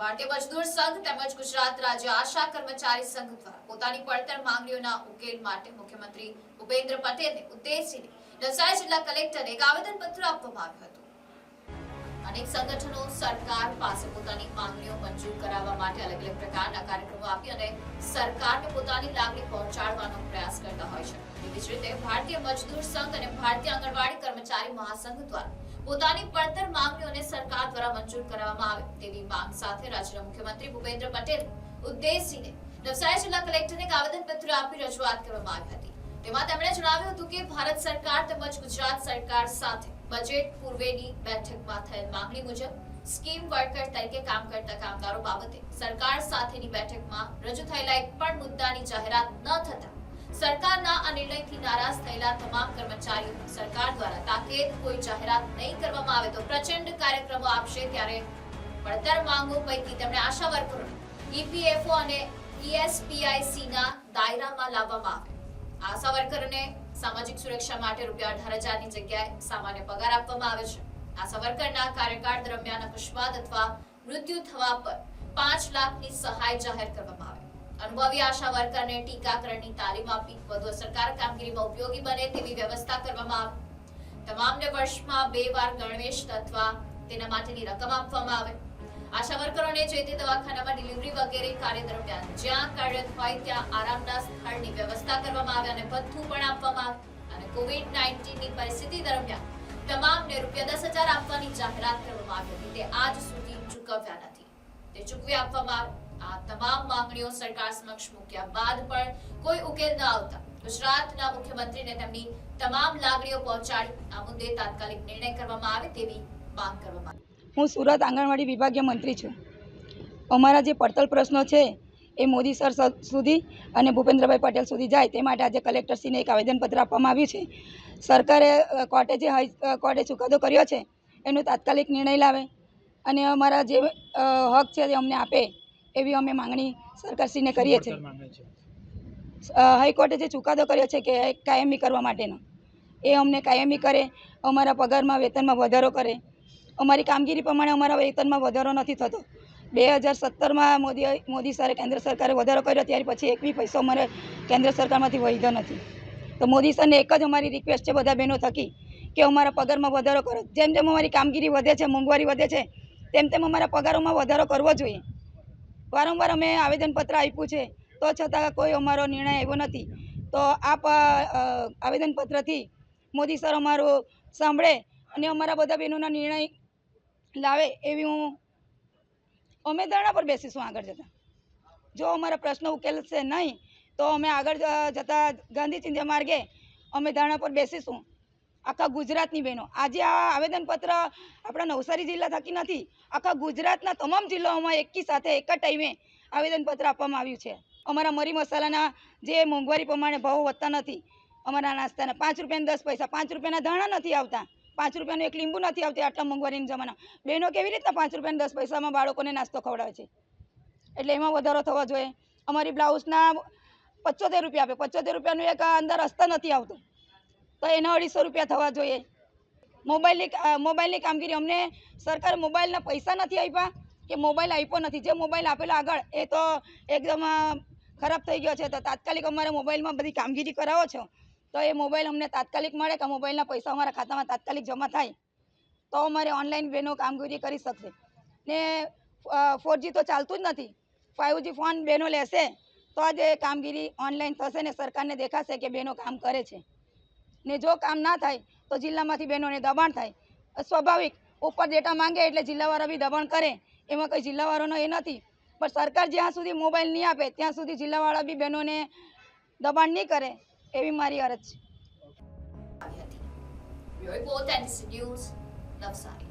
ભારતીય મજદૂર સંઘ તેમજ ગુજરાત રાજ્ય આશા કર્મચારી સંઘ દ્વારા પોતાની પડતર માંગણીઓના ઉકેલ માટે મુખ્યમંત્રી ભૂપેન્દ્ર પટેલને ઉદ્દેશીને નવસારી જિલ્લા કલેક્ટરને એક આવેદનપત્ર આપવામાં આવ્યું હતું. અનેક સંગઠનો સરકાર પાસે પોતાની માંગણીઓ મંજૂર કરાવવા માટે અલગ અલગ પ્રકારના કાર્યક્રમો આપી અને સરકારને પોતાની લાગણી પહોંચાડવાનો પ્રયાસ કરતા હોય છે. એવી જ રીતે ભારતીય મજદૂર સંઘ અને ભારતીય આંગણવાડી કર્મચારી મહાસંઘ દ્વારા પોતાની પડતર માંગણીઓને સરકાર દ્વારા મંજૂર કરવામાં આવે તેવી માંગ સાથે રાજ્યના મુખ્યમંત્રી ભૂપેન્દ્ર પટેલ ઉદ્દેશીને નવસારી જિલ્લા કલેક્ટરને આવેદનપત્ર આપી રજૂઆત કરવામાં આવી હતી. તેમાં તેમણે જણાવ્યું હતું કે ભારત સરકાર તેમજ ગુજરાત સરકાર સાથે બજેટ પૂર્વેની બેઠકમાં થયેલ માંગણી મુજબ સ્કીમ વર્કર તરીકે કામ કરતા કામદારો બાબતે સરકાર સાથેની બેઠકમાં રજૂ થયેલા એક પણ મુદ્દાની જાહેરાત ન થતા સરકારના આ નિર્ણયથી નારાજ થયેલા તમામ કર્મચારીઓ સરકાર દ્વારા તાકીદ કોઈ જાહેરાત નહીં કરવામાં આવે તો પ્રચંડ કાર્યક્રમો આપશે ત્યારે પડતર માંગો પૈકી તેમણે આશા વર્કરોને ઈપીએફઓ અને ઈએસપીઆઈસીના દાયરામાં લાવવામાં આવે. આશા વર્કરોને સામાજિક સુરક્ષા માટે રૂપિયા અઢાર હજારની જગ્યાએ સામાન્ય પગાર આપવામાં આવે છે. આ વર્કરના કાર્યકાળ દરમિયાન અકસ્માત અથવા મૃત્યુ થવા પર પાંચ લાખની સહાય જાહેર કરવામાં આવે. અનુભવી આશા વર્કરને ટીકાકરણની તાલીમ આપી વધુ અસરકારક કામગીરીમાં ઉપયોગી બને તેવી વ્યવસ્થા કરવામાં આવે. તમામને વર્ષમાં બે વાર ગણવેશ અથવા તેના માટેની રકમ આપવામાં આવે. આશા વર્કરોને જે તે દવાખાનામાં ડિલિવરી વગેરે કાર્ય દરમિયાન જ્યાં કાર્યરત હોય ત્યાં આરામના સ્થળની વ્યવસ્થા કરવામાં આવે અને ભથ્થું પણ આપવામાં અને કોવિડ નાઇન્ટીનની પરિસ્થિતિ દરમિયાન તમામને રૂપિયા દસ હજાર આપવાની જાહેરાત કરવામાં આવી હતી. તે આજ સુધી ચૂકવ્યા નથી. તે ચૂકવી આપવામાં આ તમામ માંગણીઓ સરકાર સમક્ષ મૂક્યા બાદ પણ કોઈ ઉકેલ ન આવતા. ગુજરાતના મુખ્યમંત્રીને તેમની તમામ લાગણીઓ પહોંચાડી આ મુદ્દે તાત્કાલિક નિર્ણય કરવામાં આવે તેવી માંગ કરવામાં આવી. હું સુરત આંગણવાડી વિભાગીય મંત્રી છું. અમારા જે પડતલ પ્રશ્નો છે એ મોદી સર સુધી અને ભૂપેન્દ્રભાઈ પટેલ સુધી જાય તે માટે આજે કલેક્ટરશ્રીને એક આવેદનપત્ર આપવામાં આવ્યું છે. સરકારે કોર્ટે જે હાઈ કોર્ટે ચુકાદો કર્યો છે એનો તાત્કાલિક નિર્ણય લાવે અને અમારા જે હક છે તે અમને આપે એવી અમે માંગણી સરકારશ્રીને કરીએ છીએ. હાઈકોર્ટે જે ચુકાદો કર્યો છે કે કાયમી કરવા માટેનો એ અમને કાયમી કરે અમારા પગારમાં વેતનમાં વધારો કરે અમારી કામગીરી પ્રમાણે અમારા વેતનમાં વધારો નથી થતો. બે હજાર સત્તરમાં મોદી મોદી સરે કેન્દ્ર સરકારે વધારો કર્યો, ત્યાર પછી એક બી પૈસો અમારે કેન્દ્ર સરકારમાંથી વહીધો નથી. તો મોદી સરને એક જ અમારી રિક્વેસ્ટ છે બધા બહેનો થકી કે અમારા પગારમાં વધારો કરો. જેમ જેમ અમારી કામગીરી વધે છે, મોંઘવારી વધે છે, તેમ તેમ અમારા પગારોમાં વધારો કરવો જોઈએ. વારંવાર અમે આવેદનપત્ર આપ્યું છે, તો છતાં કોઈ અમારો નિર્ણય આવ્યો નથી. તો આપ આવેદનપત્રથી મોદી સર અમારું સાંભળે અને અમારા બધા બહેનોના નિર્ણય લાવે એવી હું અમે ધરણા પર બેસીશું આગળ જતાં. જો અમારા પ્રશ્નો ઉકેલશે નહીં, તો અમે આગળ જતા ગાંધી ચિંધ્યા માર્ગે અમે ધરણા પર બેસીશું. આખા ગુજરાતની બહેનો. આજે આ આવેદનપત્ર આપણા નવસારી જિલ્લા થકી નથી, આખા ગુજરાતના તમામ જિલ્લાઓમાં એકી સાથે એક જ ટાઈમે આવેદનપત્ર આપવામાં આવ્યું છે. અમારા મરી મસાલાના જે મોંઘવારી પ્રમાણે ભાવ વધતા નથી, અમારા નાસ્તાના પાંચ રૂપિયાના દસ પૈસા, પાંચ રૂપિયાના ધાણા નથી આવતા. પાંચ રૂપિયાનું એક લીંબુ નથી આવતી આટલા મોંઘવારીના જમાના. બહેનો કેવી રીતના પાંચ રૂપિયાને દસ પૈસામાં બાળકોને નાસ્તો ખવડાવે છે? એટલે એમાં વધારો થવો જોઈએ. અમારી બ્લાઉઝના પચોતેર રૂપિયા આપે. પચોતેર રૂપિયાનું એક અંદર હસ્તા નથી આવતું. તો એના અઢીસો રૂપિયા થવા જોઈએ. મોબાઈલની મોબાઈલની કામગીરી અમને સરકારે મોબાઈલના પૈસા નથી આપ્યા કે મોબાઈલ આપ્યો નથી. જે મોબાઈલ આપેલો આગળ, એ તો એકદમ ખરાબ થઈ ગયો છે. તો તાત્કાલિક અમારે મોબાઈલમાં બધી કામગીરી કરાવો છો. તો એ મોબાઈલ અમને તાત્કાલિક મળે કે મોબાઈલના પૈસા અમારા ખાતામાં તાત્કાલિક જમા થાય, તો અમારે ઓનલાઈન બેનો કામગીરી કરી શકશે. ને ફોરજી તો ચાલતું જ નથી. ફાઇવજી ફોન બહેનો લેશે, તો જ એ કામગીરી ઓનલાઈન થશે ને સરકારને દેખાશે કે બહેનો કામ કરે છે. ને જો કામ ના થાય, તો જિલ્લામાંથી બહેનોને દબાણ થાય. સ્વાભાવિક, ઉપર ડેટા માંગે એટલે જિલ્લાવાળા બી દબાણ કરે, એમાં કંઈ જિલ્લાવાળાનો એ નથી. પણ સરકાર જ્યાં સુધી મોબાઈલ નહીં આપે, ત્યાં સુધી જિલ્લાવાળા બી બહેનોને દબાણ નહીં કરે. એવી મારી અરજ છે. આવી હતી bureau report NDC news Navsari